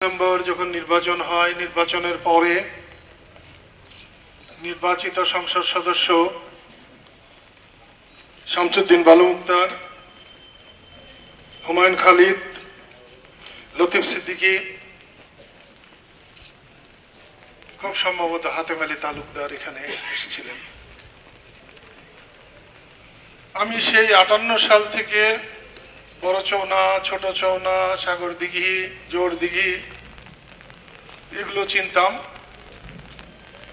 December যখন নির্বাচন হয়, নির্বাচনের পরে নির্বাচিত সংসদ সদস্য শামসুদ্দিন বালু মুক্তার, হুমায়ুন খালিদ, লতিফ সিদ্দিকী খুব সম্ভবত হাতেম আলী তালুকদার এখানে এসেছিলেন। আমি সেই আটান্ন সাল থেকে বড় চৌনা ছোট চৌনা সাগর দিঘি, জোর দিঘি, এগুলো চিনতাম।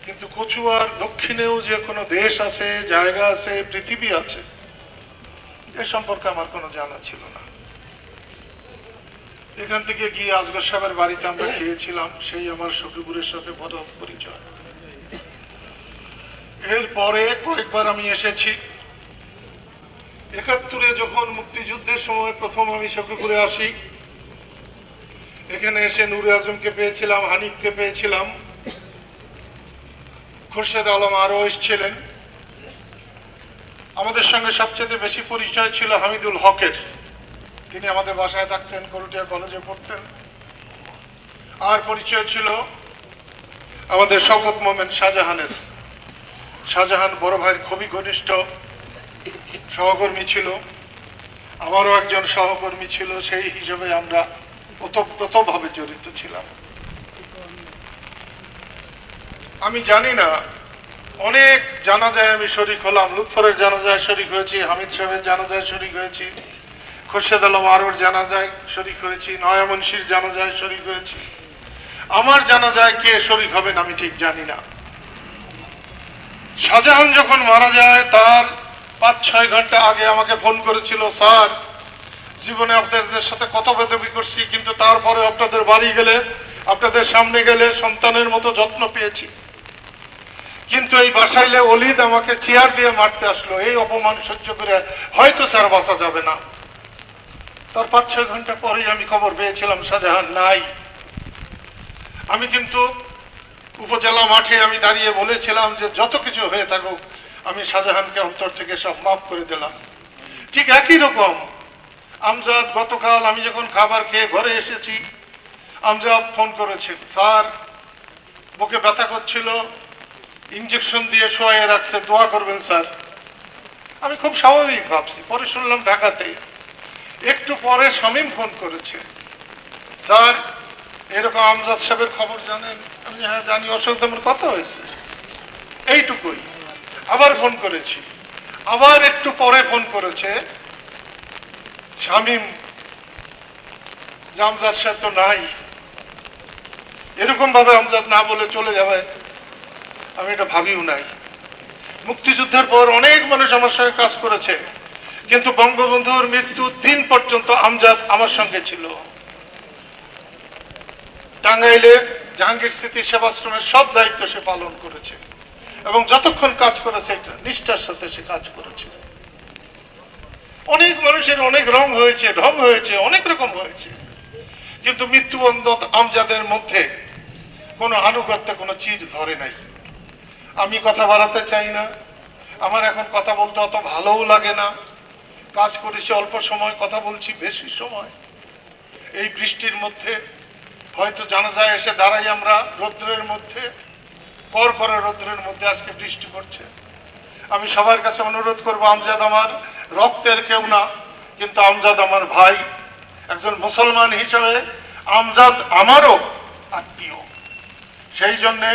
কিন্তু কচুয়ার দক্ষিণেও যে কোনো দেশ আছে, জায়গা আছে, পৃথিবী আছে, এ সম্পর্কে আমার কোনো জানা ছিল না। এখান থেকে গিয়ে আজগর সাহেবের বাড়িতে আমরা খেয়েছিলাম, সেই আমার সখীপুরের সাথে বড় পরিচয়। এরপরে কয়েকবার আমি এসেছি। একাত্তরে যখন মুক্তিযুদ্ধের সময় প্রথম আমি সখীপুরে আসি, এখানে এসে নুরে আজমকে পেয়েছিলাম, হানিফকে পেয়েছিলাম। খুরশেদ আলম আরও এসেছিলেন। আমাদের সঙ্গে সবচেয়ে বেশি পরিচয় ছিল হামিদুল হকের। তিনি আমাদের বাসায় থাকতেন, করুটিয়া কলেজে পড়তেন। আর পরিচয় ছিল আমাদের শওকত মোমেন শাহজাহানের। শাহজাহান বড় ভাইয়ের খুবই ঘনিষ্ঠ। সহকর্মী ছিল, আমারও একজন সহকর্মী ছিল, সেই হিসেবে আমরা ওতপ্রোতভাবে জড়িত ছিলাম। আমি জানি না, অনেক জানাজায় আমি শরিক হলাম, লুৎফরের জানাজায় শরিক হয়েছি, হামিদ সাহেবের জানাজায় শরিক হয়েছি, খোরশেদ আলম আরোর জানাজায় শরিক হয়েছি, নয়া মুন্সির জানাজায় শরিক হয়েছি। আমার জানাজায় কে শরিক হবেন আমি ঠিক জানি না। শাহজাহান যখন মারা যায়, তার পাঁচ ছয় ঘণ্টা আগে আমাকে ফোন করেছিল, স্যার, জীবনে আপনাদের সাথে কত বেদবি করছি, কিন্তু তারপরে আপনাদের বাড়ি গেলে, আপনাদের সামনে গেলে সন্তানের মতো যত্ন পেয়েছি। কিন্তু এই বাসাইলে অলিদ আমাকে চেয়ার দিয়ে মারতে আসলো, এই অপমান সহ্য করে হয়তো স্যার বাসা যাবে না। তার পাঁচ ছয় ঘণ্টা পরেই আমি খবর পেয়েছিলাম, শাহজাহান, নাই। আমি কিন্তু উপজেলা মাঠে আমি দাঁড়িয়ে বলেছিলাম যে যত কিছু হয়ে থাকুক, আমি শাহজাহানকে অন্তর থেকে সব মাফ করে দিলাম। ঠিক একই রকম, আমজাদ গতকাল আমি যখন খাবার খেয়ে ঘরে এসেছি, আমজাদ ফোন করেছে স্যার, বুকে ব্যথা করছিল ইঞ্জেকশন দিয়ে শোয়ে রাখছে, দোয়া করবেন, স্যার। আমি খুব স্বাভাবিক ভাবছি, পরে শুনলাম ঢাকাতে। একটু পরে শামীম ফোন করেছে, স্যার এরকম আমজাদ সাহেবের খবর জানেন? আমি হ্যাঁ জানি। ওর কথা হয়েছে। এইটুকুই। আবার ফোন করেছি। আবার একটু পরে ফোন করেছে। জামজাদ সাহেব তো নাই। এরকম ভাবে আমজাদ না বলে চলে যাবে, আমি এটা ভাবিও নাই। মুক্তিযুদ্ধের পর অনেক মানুষ আমার সঙ্গে কাজ করেছে। কিন্তু বঙ্গবন্ধুর মৃত্যুর দিন পর্যন্ত আমজাদ আমার সঙ্গে ছিল। টাঙ্গাইলে জাহাঙ্গীর স্মৃতি সেবাশ্রমের সব দায়িত্ব সে পালন করেছে। এবং যতক্ষণ কাজ করেছে নিষ্ঠার সাথে সে কাজ করেছে। অনেক মানুষের অনেক রং হয়েছে, ঢং হয়েছে, অনেক রকম হয়েছে। কিন্তু মৃত্যুবন্ধ আমজাদের মধ্যে কোনো আনুগত্য, কোনো চির ধরে নাই। আমি কথা বাড়াতে চাই না। আমার এখন কথা বলতে অত ভালোও লাগে না। কাজ করেছি অল্প সময়, কথা বলছি বেশি সময়। এই বৃষ্টির মধ্যে হয়তো জানাজায় এসে দাঁড়াই আমরা রৌদ্রের মধ্যে, কর করে রৌদ্রের মধ্যে আজকে বৃষ্টি পড়ছে। আমি সবার কাছে অনুরোধ করব, আমজাদ আমার রক্তের কেউ না, কিন্তু আমজাদ আমার ভাই, একজন মুসলমান হিসেবে আমজাদ আমারও আত্মীয়। সেই জন্যে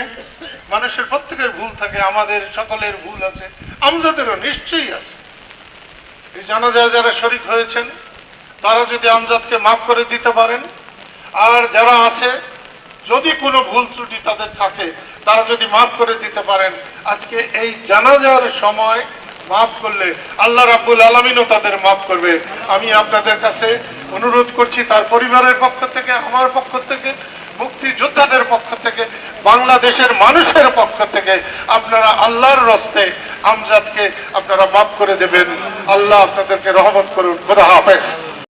মানুষের প্রত্যেকের ভুল থাকে, আমাদের সকলের ভুল আছে, আমজাদেরও নিশ্চয়ই আছে। এই জানাজায় যারা শরিক হয়েছেন, তারা যদি আমজাদকে মাফ করে দিতে পারেন আর যারা আছে, যদি কোনো ভুল ত্রুটি তাদের থাকে, তারা যদি মাফ করে দিতে পারেন। আজকে এই জানাজার সময় মাফ করলে আল্লাহ রাব্বুল আলমিনও তাদের মাফ করবে। আমি আপনাদের কাছে অনুরোধ করছি, তার পরিবারের পক্ষ থেকে, আমার পক্ষ থেকে, মুক্তিযোদ্ধাদের পক্ষ থেকে, বাংলাদেশের মানুষের পক্ষ থেকে আপনারা আল্লাহর রস্তে আমজাদকে আপনারা মাফ করে দেবেন। আল্লাহ আপনাদেরকে রহমত করুন। খোদা হাফেজ।